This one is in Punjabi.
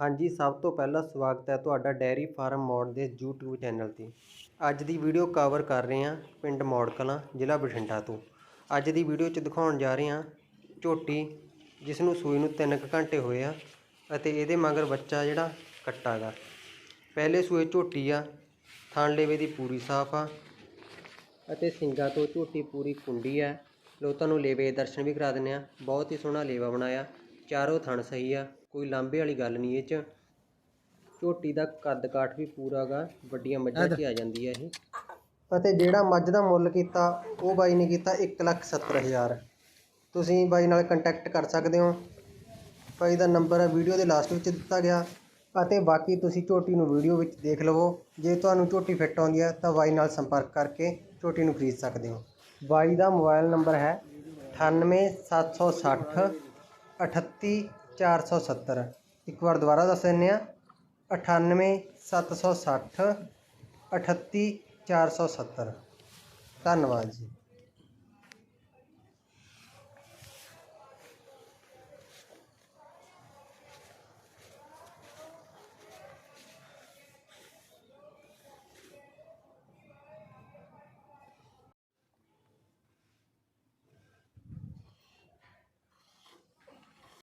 ਹਾਂਜੀ, ਸਭ ਤੋਂ ਪਹਿਲਾਂ ਸਵਾਗਤ ਹੈ ਤੁਹਾਡਾ ਡੈਰੀ ਫਾਰਮ ਮੋੜ ਦੇ YouTube ਚੈਨਲ ਤੇ। ਅੱਜ ਦੀ ਵੀਡੀਓ ਕਵਰ ਕਰ ਰਹੇ ਹਾਂ ਪਿੰਡ ਮੋੜ ਕਲਾਂ, ਜ਼ਿਲ੍ਹਾ ਬਠਿੰਡਾ ਤੋਂ। ਅੱਜ ਦੀ ਵੀਡੀਓ 'ਚ ਦਿਖਾਉਣ ਜਾ ਰਹੇ ਹਾਂ ਝੋਟੀ, ਜਿਸ ਨੂੰ ਸੂਈ ਨੂੰ 3 ਘੰਟੇ ਹੋਏ ਆ ਅਤੇ ਇਹਦੇ ਮਗਰ ਬੱਚਾ ਜਿਹੜਾ ਕੱਟਾ ਗਾ। ਪਹਿਲੇ ਸੂਏ ਝੋਟੀ ਆ, ਥਣ ਲੇਵੇ ਦੀ ਪੂਰੀ ਸਾਫ਼ ਆ ਅਤੇ ਸਿੰਗਾਂ ਤੋਂ ਝੋਟੀ ਪੂਰੀ ਕੁੰਡੀ ਆ। ਲੋਕਾਂ ਨੂੰ ਲੇਵੇ ਦੇ ਦਰਸ਼ਨ ਵੀ ਕਰਾ ਦਿੰਦੇ ਆ ਬਹੁਤ ਹੀ ਸੋਹਣਾ ਲੇਵਾ ਬਣਾਇਆ। ਚਾਰੋਂ ਥਣ ਸਹੀ ਆ ਕੋਈ ਲਾਂਬੇ ਵਾਲੀ ਗੱਲ ਨਹੀਂ ਇਹ ਚ। ਝੋਟੀ ਦਾ ਕੱਦ ਕਾਠ ਵੀ ਪੂਰਾ ਗਾ ਵੱਡੀਆਂ ਮੱਝਾਂ 'ਚ ਹੀ ਆ ਜਾਂਦੀ ਆ ਇਹ। ਅਤੇ ਜਿਹੜਾ ਮੱਝ ਦਾ ਮੁੱਲ ਕੀਤਾ ਉਹ ਬਾਈ ਨੇ ਕੀਤਾ 170000 ਤੁਸੀਂ ਬਾਈ ਨਾਲ ਕੰਟੈਕਟ ਕਰ ਸਕਦੇ ਹੋ। ਬਾਈ ਦਾ ਨੰਬਰ ਹੈ ਵੀਡੀਓ ਦੇ ਲਾਸਟ ਵਿੱਚ ਦਿੱਤਾ ਗਿਆ। ਅਤੇ ਬਾਕੀ ਤੁਸੀਂ ਝੋਟੀ ਨੂੰ ਵੀਡੀਓ ਵਿੱਚ ਦੇਖ ਲਵੋ। ਜੇ ਤੁਹਾਨੂੰ ਝੋਟੀ ਫਿੱਟ ਆਉਂਦੀ ਹੈ ਤਾਂ ਬਾਈ ਨਾਲ ਸੰਪਰਕ ਕਰਕੇ ਝੋਟੀ ਨੂੰ ਖਰੀਦ ਸਕਦੇ ਹੋ। ਬਾਈ ਦਾ ਮੋਬਾਈਲ ਨੰਬਰ ਹੈ 98760 38470 ਇੱਕ ਵਾਰ ਦੁਬਾਰਾ ਦੱਸ ਦਿੰਦੇ ਆ 98760 38470 ਧੰਨਵਾਦ ਜੀ।